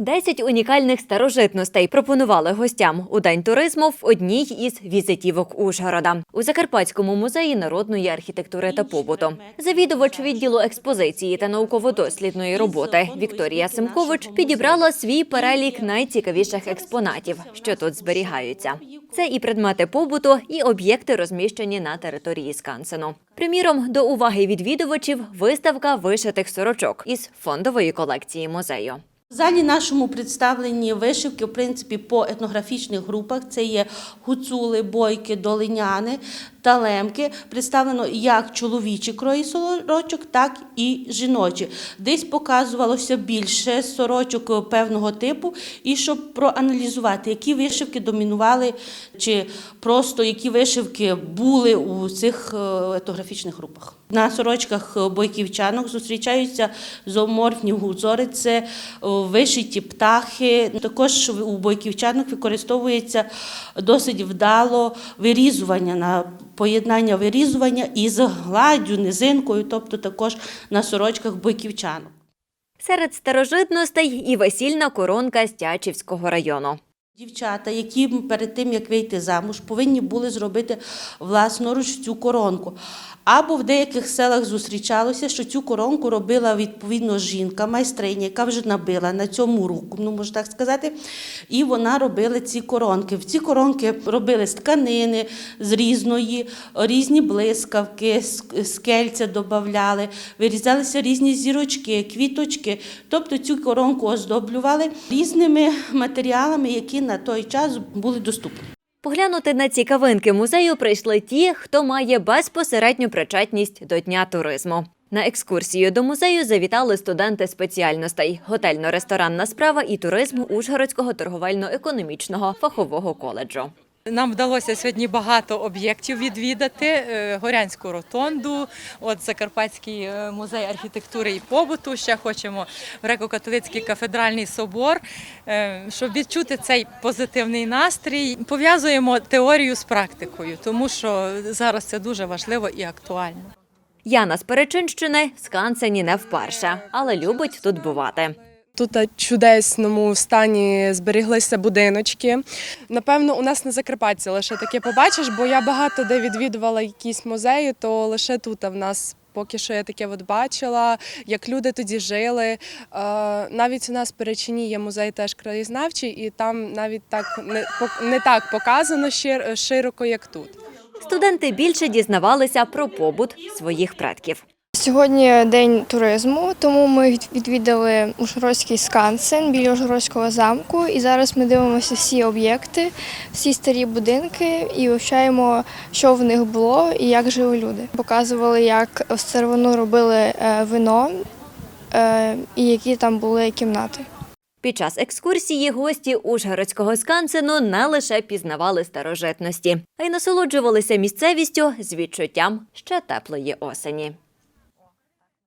Десять унікальних старожитностей пропонували гостям у день туризму в одній із візитівок Ужгорода у Закарпатському музеї народної архітектури та побуту. Завідувач відділу експозиції та науково-дослідної роботи Вікторія Семкович підібрала свій перелік найцікавіших експонатів, що тут зберігаються. Це і предмети побуту, і об'єкти, розміщені на території Скансену. Приміром, до уваги відвідувачів виставка вишитих сорочок із фондової колекції музею. В залі нашому представлені вишивки, в принципі, по етнографічних групах. Це є гуцули, бойки, долиняни та лемки. Представлено як чоловічі крої сорочок, так і жіночі. Десь показувалося більше сорочок певного типу, і щоб проаналізувати, які вишивки домінували, чи просто які вишивки були у цих е, етнографічних групах. На сорочках бойківчанок зустрічаються зооморфні узори, це е, вишиті птахи. Також у бойківчанок використовується досить вдало вирізування на поєднання вирізування із гладдю, низинкою, тобто також на сорочках бойківчанок. Серед старожитностей і весільна коронка Стячівського району. Дівчата, які перед тим як вийти замуж, повинні були зробити власноруч цю коронку. Або в деяких селах зустрічалося, що цю коронку робила відповідно жінка, майстриня, яка вже набила на цьому руку, ну можна так сказати. І вона робила ці коронки. В ці коронки робили з тканини з різної, різні блискавки, скельця додавали, вирізалися різні зірочки, квіточки. Тобто цю коронку оздоблювали різними матеріалами, які на той час були доступні. Поглянути на цікавинки музею прийшли ті, хто має безпосередню причетність до дня туризму. На екскурсію до музею завітали студенти спеціальностей готельно-ресторанна справа і туризму Ужгородського торговельно-економічного фахового коледжу. Нам вдалося сьогодні багато об'єктів відвідати: Е, Горянську ротонду, от Закарпатський е, музей архітектури і побуту. Ще хочемо в Греко-католицький кафедральний собор. Е, Щоб відчути цей позитивний настрій, пов'язуємо теорію з практикою, тому що зараз це дуже важливо і актуально. Яна з Перечинщини Скансені не вперше, але любить тут бувати. Тут в чудесному стані зберіглися будиночки. Напевно, у нас на Закарпатті лише таке побачиш, бо я багато де відвідувала якісь музеї, то лише тут в нас. Поки що я таке от бачила, як люди тоді жили. Е, Навіть у нас в Перечині є музей теж краєзнавчий, і там навіть так не, не так показано шир- широко, як тут. Студенти більше дізнавалися про побут своїх предків. Сьогодні день туризму, тому ми відвідали Ужгородський скансен біля Ужгородського замку. І зараз ми дивимося всі об'єкти, всі старі будинки і вивчаємо, що в них було і як жили люди. Показували, як в старовину робили е, вино е, і які там були кімнати. Під час екскурсії гості Ужгородського скансену не лише пізнавали старожитності, а й насолоджувалися місцевістю з відчуттям ще теплої осені.